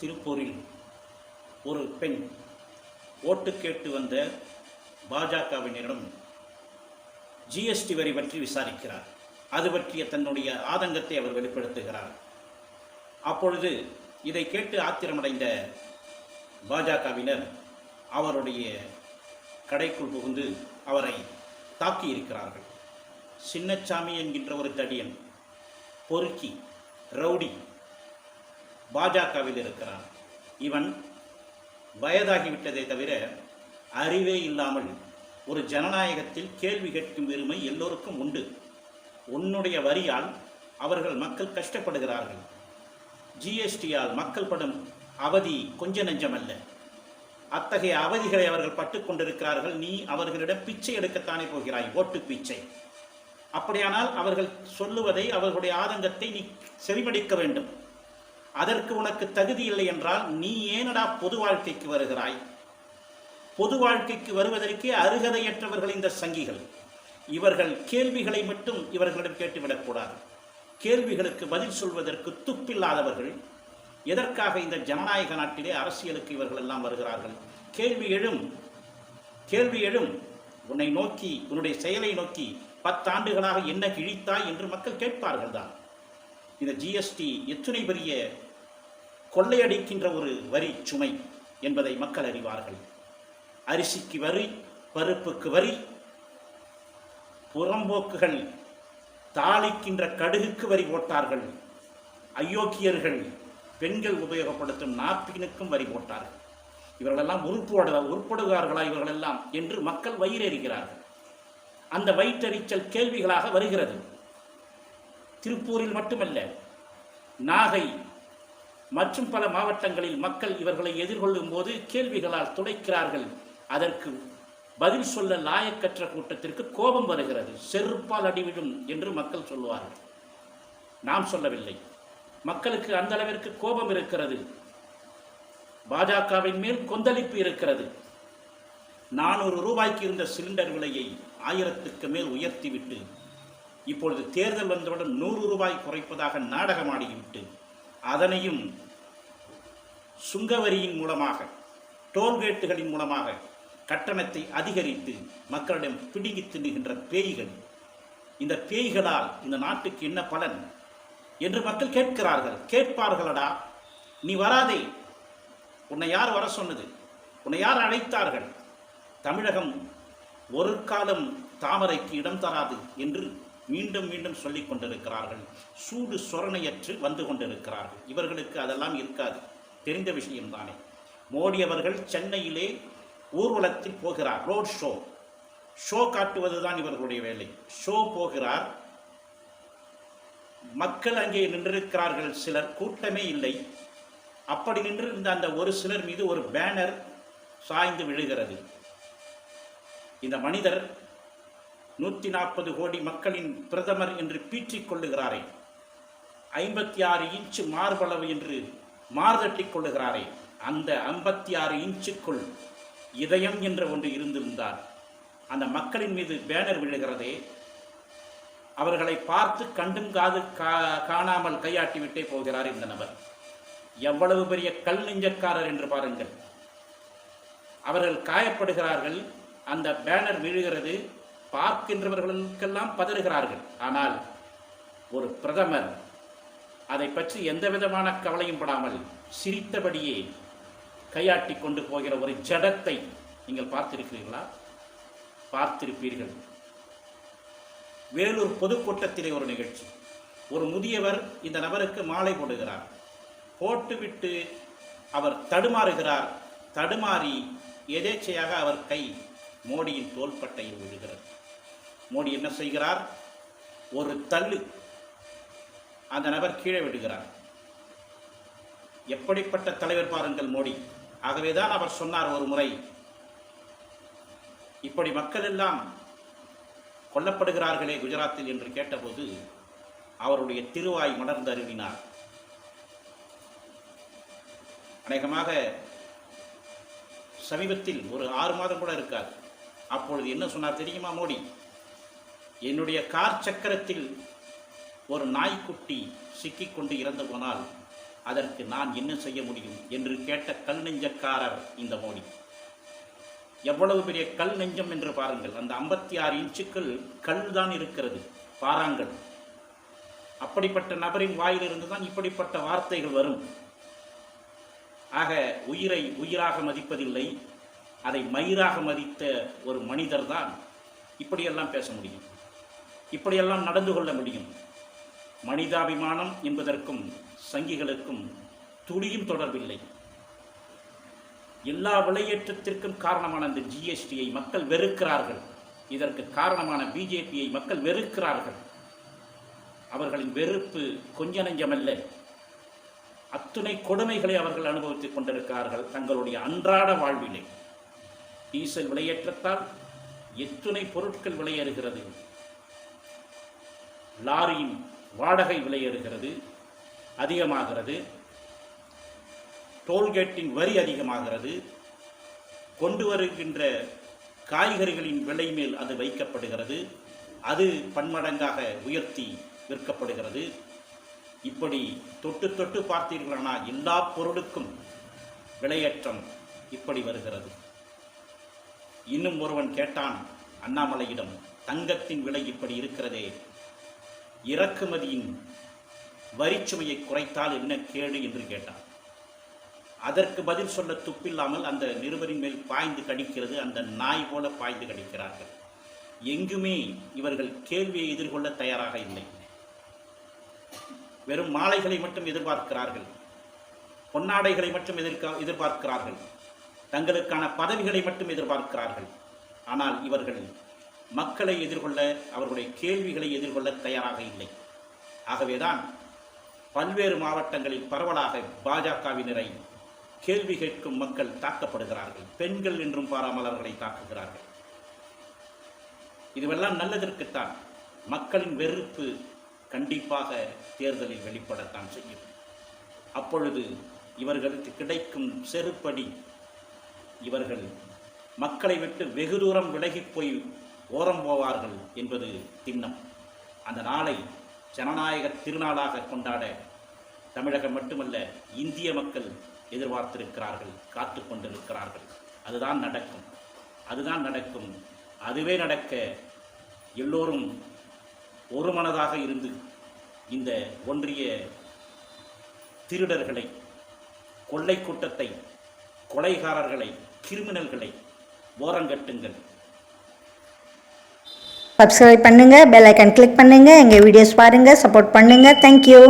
திருப்பூரில் ஒரு பெண் ஓட்டு கேட்டு வந்த பாஜகவினரிடம் ஜிஎஸ்டி வரி பற்றி விசாரிக்கிறார். அது பற்றிய தன்னுடைய ஆதங்கத்தை அவர் வெளிப்படுத்துகிறார். அப்பொழுது இதை கேட்டு ஆத்திரமடைந்த பாஜகவினர் அவருடைய கடைக்குள் புகுந்து அவரை தாக்கியிருக்கிறார்கள். சின்னச்சாமி என்கின்ற ஒரு தடியன் பொறுக்கி ரவுடி பாஜகவில் இருக்கிறான். இவன் வயதாகிவிட்டதை தவிர அறிவே இல்லாமல் ஒரு ஜனநாயகத்தில் கேள்வி கேட்கும் பெருமை எல்லோருக்கும் உண்டு. உன்னுடைய வரியால் அவர்கள் மக்கள் கஷ்டப்படுகிறார்கள். ஜிஎஸ்டியால் மக்கள் படும் அவதி கொஞ்ச நெஞ்சமல்ல. அத்தகைய அவதிகளை அவர்கள் பட்டுக்கொண்டிருக்கிறார்கள் நீ அவர்களிடம் பிச்சை எடுக்கத்தானே போகிறாய்? ஓட்டு பிச்சை. அப்படியானால் அவர்கள் சொல்லுவதை அவர்களுடைய ஆதங்கத்தை நீ செவிமடிக்க வேண்டும். அதற்கு உனக்கு தகுதி இல்லை என்றால் நீ ஏனடா பொது வாழ்க்கைக்கு வருகிறாய்? பொது வாழ்க்கைக்கு வருவதற்கே அருகதையற்றவர்கள் இந்த சங்கிகள். இவர்கள் கேள்விகளை மட்டும் இவர்களிடம் கேட்டுவிடக்கூடாது. கேள்விகளுக்கு பதில் சொல்வதற்கு துப்பில்லாதவர்கள். எதற்காக இந்த ஜனநாயக நாட்டிலே அரசியலுக்கு இவர்கள் எல்லாம் வருகிறார்கள்? கேள்வி எழும். கேள்வி எழும். உன்னை நோக்கி உன்னுடைய செயலை நோக்கி பத்தாண்டுகளாக என்ன கிழித்தாய் என்று மக்கள் கேட்பார்கள் தான் இந்த ஜிஎஸ்டி எத்துணை பெரிய கொள்ளையடிக்கின்ற ஒரு வரி சுமை என்பதை மக்கள் அறிவார்கள். அரிசிக்கு வரி பருப்புக்கு வரி புறம்போக்குகள் தாளிக்கின்ற கடுகுக்கு வரி போட்டார்கள். அயோக்கியர்கள் பெண்கள் உபயோகப்படுத்தும் நாப்கினுக்கும் வரி போட்டார்கள். இவர்களெல்லாம் உருப்போட உருப்படுகிறார்களா இவர்களெல்லாம் என்று மக்கள் வயிறெறிகிறார்கள் அந்த வயிற்றெரிச்சல் கேள்விகளாக வருகிறது. திருப்பூரில் மட்டுமல்ல நாகை மற்றும் பல மாவட்டங்களில் மக்கள் இவர்களை எதிர்கொள்ளும் போது கேள்விகளால் துடைக்கிறார்கள். அதற்கு பதில் சொல்ல லாயக்கற்ற கூட்டத்திற்கு கோபம் வருகிறது. செருப்பால் அடிவிடும் என்று மக்கள் சொல்லுவார்கள். நாம் சொல்லவில்லை. மக்களுக்கு அந்த அளவிற்கு கோபம் இருக்கிறது. பாஜகவின் மேல் கொந்தளிப்பு இருக்கிறது. நானூறு ரூபாய்க்கு இருந்த சிலிண்டர் விலையை ஆயிரத்துக்கு மேல் உயர்த்திவிட்டு இப்பொழுது தேர்தல் வந்தவுடன் நூறு ரூபாய் குறைப்பதாக நாடகமாடிவிட்டு அதனையும் சுங்கவரியின் மூலமாக டோல்கேட்டுகளின் மூலமாக கட்டணத்தை அதிகரித்து மக்களிடம் பிடுங்கி தின்னுகின்ற பேய்கள். இந்த பேய்களால் இந்த நாட்டுக்கு என்ன பலன்? என்று மக்கள் கேட்கிறார்கள். கேட்பார்களடா நீ வராதே. உன்னை யார் வர சொன்னது? உன்னை யார் அழைத்தார்கள்? தமிழகம் ஒரு காலம் தாமரைக்கு இடம் தராது என்று மீண்டும் மீண்டும் சொல்லிக் கொண்டிருக்கிறார்கள் சூடு சொரணையற்று வந்து கொண்டிருக்கிறார்கள். இவர்களுக்கு அதெல்லாம் இருக்காது. தெரிந்த விஷயம்தானே மோடி அவர்கள் சென்னையிலே ஊர்வலத்தில் போகிறார். Road show. ஷோ காட்டுவதுதான் இவர்களுடைய வேலை. ஷோ போகிறார். மக்கள் அங்கே நின்றிருக்கிறார்கள். சிலர் கூட்டமே இல்லை. அப்படி நின்றிருந்த அந்த ஒரு சிலர் மீது ஒரு பேனர் சாய்ந்து விழுகிறது. இந்த மனிதர் நூற்றி நாற்பது கோடி மக்களின் பிரதமர் என்று பீற்றிக் கொள்ளுகிறாரே. ஐம்பத்தி ஆறு இன்ச்சு மார்பளவு என்று மார்தட்டிக் கொள்ளுகிறாரே. அந்த ஐம்பத்தி ஆறு இன்ச்சுக்குள் இதயம் என்ற ஒன்று இருந்திருந்தார் அந்த மக்களின் மீது பேனர் விழுகிறதே. அவர்களை பார்த்து கண்டும் காது கா காணாமல் கையாட்டி விட்டே போகிறார் இந்த நபர். எவ்வளவு பெரிய கல் நெஞ்சக்காரர் என்று பாருங்கள். அவர்கள் காயப்படுகிறார்கள். அந்த பேனர் விழுகிறது. பார்க்கின்றவர்களுக்கெல்லாம் பதறுகிறார்கள். ஆனால் ஒரு பிரதமர் அதை பற்றி எந்த விதமான கவலையும் படாமல் சிரித்தபடியே கையாட்டி கொண்டு போகிற ஒரு ஜடத்தை நீங்கள் பார்த்திருக்கிறீர்களா? பார்த்திருப்பீர்கள். வேலூர் பொதுக்கூட்டத்திலே ஒரு நிகழ்ச்சி. ஒரு முதியவர் இந்த நபருக்கு மாலை போடுகிறார். போட்டுவிட்டு அவர் தடுமாறுகிறார். தடுமாறி எதேச்சையாக அவர் கை மோடியின் தோள்பட்டையில் விழுகிறது. மோடி என்ன செய்கிறார்? ஒரு தள்ளு அந்த நபர் கீழே விடுகிறார் எப்படிப்பட்ட தலைவர் பாருங்கள் மோடி. ஆகவே தான் அவர் சொன்னார் ஒரு முறை இப்படி மக்கள் எல்லாம் கொல்லப்படுகிறார்களே குஜராத்தில் என்று கேட்டபோது அவருடைய திருவாய் மலர்ந்து அருவினார் அநேகமாக சமீபத்தில் ஒரு ஆறு மாதம் கூட இருக்காது. அப்பொழுது என்ன சொன்னார் தெரியுமா மோடி? என்னுடைய கார் சக்கரத்தில் ஒரு நாய்க்குட்டி சிக்கிக்கொண்டு இறந்து போனால் அதற்கு நான் என்ன செய்ய முடியும் என்று கேட்ட கல் நெஞ்சக்காரர் இந்த மோடி. எவ்வளவு பெரிய கல் நெஞ்சம் என்று பாருங்கள். அந்த ஐம்பத்தி ஆறு இன்ச்சுக்கள் கல் தான் இருக்கிறது. பாறாங்கல் அப்படிப்பட்ட நபரின் வாயிலிருந்து தான் இப்படிப்பட்ட வார்த்தைகள் வரும். ஆக உயிரை உயிராக மதிப்பதில்லை. அதை மயிராக மதித்த ஒரு மனிதர் தான் இப்படியெல்லாம் பேச முடியும். இப்படியெல்லாம் நடந்து கொள்ள முடியும். மனிதாபிமானம் என்பதற்கும் சங்கிகளுக்கும் துளியும் தொடர்பில்லை. எல்லா விலையேற்றத்திற்கும் காரணமான அந்த ஜிஎஸ்டியை மக்கள் வெறுக்கிறார்கள். இதற்கு காரணமான பிஜேபியை மக்கள் வெறுக்கிறார்கள். அவர்களின் வெறுப்பு கொஞ்ச நெஞ்சமல்ல. அத்துணை கொடுமைகளை அவர்கள் அனுபவித்துக் கொண்டிருக்கிறார்கள் தங்களுடைய அன்றாட வாழ்விலே. டீசல் விலையேற்றத்தால் எத்துணை பொருட்கள் விலையேறுகிறது. லாரியின் வாடகை விலையேறுகிறது அதிகமாகிறது. டோல்கேட்டின் வரி அதிகமாகிறது. கொண்டு வருகின்ற காய்கறிகளின் விலை மேல் அது வைக்கப்படுகிறது. அது பன்மடங்காக உயர்த்தி விற்கப்படுகிறது. இப்படி தொட்டு தொட்டு பார்த்தீர்களானால் எல்லா பொருளுக்கும் விலையேற்றம் இப்படி வருகிறது. இன்னும் ஒருவன் கேட்டான் அண்ணாமலையிடம் தங்கத்தின் விலை இப்படி இருக்கிறதே இறக்குமதியின் வரிச்சுமையை குறைத்தால் என்ன கேடு என்று கேட்டான். அதற்கு பதில் சொல்ல துப்பில்லாமல் அந்த நிருபரின் மேல் பாய்ந்து கடிக்கிறது அந்த நாய் போல பாய்ந்து கடிக்கிறார்கள். எங்குமே இவர்கள் கேள்வியை எதிர்கொள்ள தயாராக இல்லை. வெறும் மாலைகளை மட்டும் எதிர்பார்க்கிறார்கள். பொன்னாடைகளை மட்டும் எதிர்க்க எதிர்பார்க்கிறார்கள். தங்களுக்கான பதவிகளை மட்டும் எதிர்பார்க்கிறார்கள். ஆனால் இவர்கள் மக்களை எதிர்கொள்ள அவர்களுடைய கேள்விகளை எதிர்கொள்ள தயாராக இல்லை. ஆகவேதான் பல்வேறு மாவட்டங்களில் பரவலாக பாஜகவினரை கேள்வி கேட்கும் மக்கள் தாக்கப்படுகிறார்கள். பெண்கள் என்றும் பாராமல் அவர்களை தாக்குகிறார்கள். இதுவெல்லாம் நல்லதற்குத்தான். மக்களின் வெறுப்பு கண்டிப்பாக தேர்தலில் வெளிப்படத்தான் செய்யும். அப்பொழுது இவர்களுக்கு கிடைக்கும் செருப்படி இவர்கள் மக்களை விட்டு வெகு தூரம் விலகி போய் ஓரம் போவார்கள் என்பது திண்ணம். அந்த நாளை ஜனநாயக திருநாளாக கொண்டாட தமிழகம் மட்டுமல்ல இந்திய மக்கள் எதிர்பார்த்திருக்கிறார்கள் காத்து கொண்டிருக்கிறார்கள். அதுதான் நடக்கும். அதுதான் நடக்கும். அதுவே நடக்க எல்லோரும் ஒரு மனதாக இருந்து இந்த ஒன்றிய திருடர்களை கொள்ளை கூட்டத்தை கொலைகாரர்களை கிரிமினல்களை ஓரங்கட்டுங்கள். சப்ஸ்கிரைப் பண்ணுங்கள் பெல் ஐக்கன் கிளிக் பண்ணுங்கள் எங்கள் வீடியோஸ் பாருங்கள் சப்போர்ட் பண்ணுங்கள் தேங்க்யூ